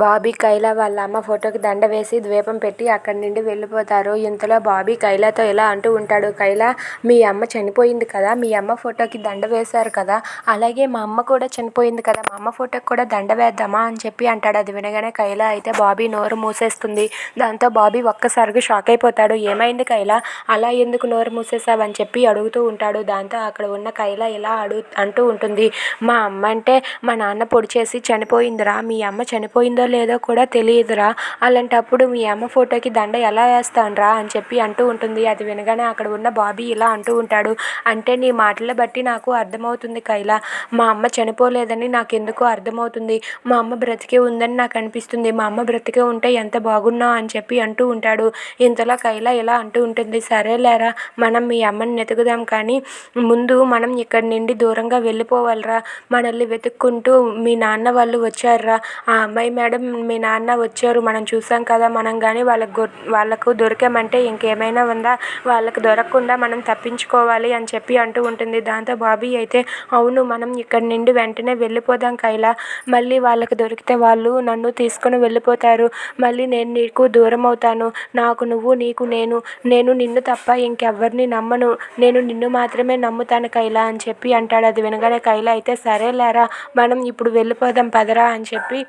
బాబీ కైలా వాళ్ళ అమ్మ ఫోటోకి దండ వేసి ద్వీపం పెట్టి అక్కడి నుండి వెళ్ళిపోతారు. ఇంతలో బాబీ కైలాతో ఇలా అంటూ ఉంటాడు కైలా మీ అమ్మ చనిపోయింది కదా మీ అమ్మ ఫోటోకి దండ వేశారు కదా అలాగే మా అమ్మ కూడా చనిపోయింది కదా మా అమ్మ ఫోటోకి కూడా దండ వేద్దామా? అని చెప్పి అంటాడు. అది వినగానే కైలా అయితే బాబీ నోరు మూసేస్తుంది. దాంతో బాబీ ఒక్కసారిగా షాక్ అయిపోతాడు. ఏమైంది కైలా? అలా ఎందుకు నోరు మూసేసావు అని చెప్పి అడుగుతూ ఉంటాడు. దాంతో అక్కడ ఉన్న కైలా ఇలా అడుగు అంటూ ఉంటుంది. మా అమ్మ అంటే మా నాన్న పొడి చేసి చనిపోయిందిరా మీ అమ్మ చనిపోయిందో లేదో కూడా తెలియదురా. అలాంటప్పుడు మీ అమ్మ ఫోటోకి దండ ఎలా వేస్తానురా అని చెప్పి అంటూ ఉంటుంది. అది వినగానే అక్కడ ఉన్న బాబీ ఇలా అంటూ ఉంటాడు. అంటే నీ మాటలు బట్టి నాకు అర్థమవుతుంది కైలా. మా అమ్మ చనిపోలేదని నాకు ఎందుకో అర్థమవుతుంది. మా అమ్మ బ్రతికే ఉందని నాకు అనిపిస్తుంది. మా అమ్మ బ్రతికే ఉంటే ఎంత బాగున్నావు అని చెప్పి అంటూ ఉంటాడు. ఇంతలో కైలా ఇలా అంటూ ఉంటుంది. సరేలేరా మనం మీ అమ్మని వెతుకుదాం కానీ ముందు మనం ఇక్కడి నుండి దూరంగా వెళ్ళిపోవాలిరా. మనల్ని వెతుక్కుంటూ మీ నాన్న వాళ్ళు వచ్చారురా. ఆ అమ్మాయి మేడం మీ నాన్న వచ్చారు మనం చూసాం కదా మనం కానీ వాళ్ళకు వాళ్ళకు దొరికామంటే ఇంకేమైనా ఉందా? వాళ్ళకు దొరకకుండా మనం తప్పించుకోవాలి అని చెప్పి అంటూ ఉంటుంది. దాంతో బాబీ అయితే అవును మనం ఇక్కడి నుండి వెంటనే వెళ్ళిపోదాం కైలా. మళ్ళీ వాళ్ళకి దొరికితే వాళ్ళు నన్ను తీసుకొని వెళ్ళిపోతారు. మళ్ళీ నేను నీకు దూరం అవుతాను. నాకు నువ్వు నీకు నేను నేను నిన్ను తప్ప ఇంకెవ్వరిని నమ్మను. నేను నిన్ను మాత్రమే నమ్ముతాను కైలా అని చెప్పి అంటాడు. అది వినగానే కైలా అయితే సరేలేరా మనం ఇప్పుడు వెళ్ళిపోదాం పదరా అని చెప్పి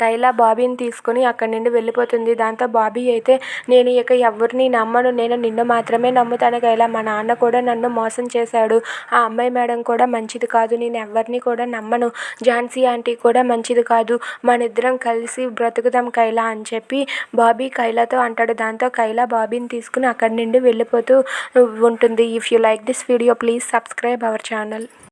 కైలా బాబీని తీసుకొని అక్కడి నుండి వెళ్ళిపోతుంది. దాంతో బాబీ అయితే నేను ఇక ఎవరిని నమ్మను. నేను నిన్ను మాత్రమే నమ్ముతాను కైలా. మా నాన్న కూడా నన్ను మోసం చేశాడు. ఆ అమ్మాయి మేడం కూడా మంచిది కాదు. నేను ఎవరిని కూడా నమ్మను. ఝాన్సీ ఆంటీ కూడా మంచిది కాదు. మన ఇద్దరం కలిసి బ్రతుకుదాం కైలా అని చెప్పి బాబీ కైలాతో అంటాడు. దాంతో కైలా బాబీని తీసుకుని అక్కడి నుండి వెళ్ళిపోతూ ఉంటుంది. If you like this video please subscribe our channel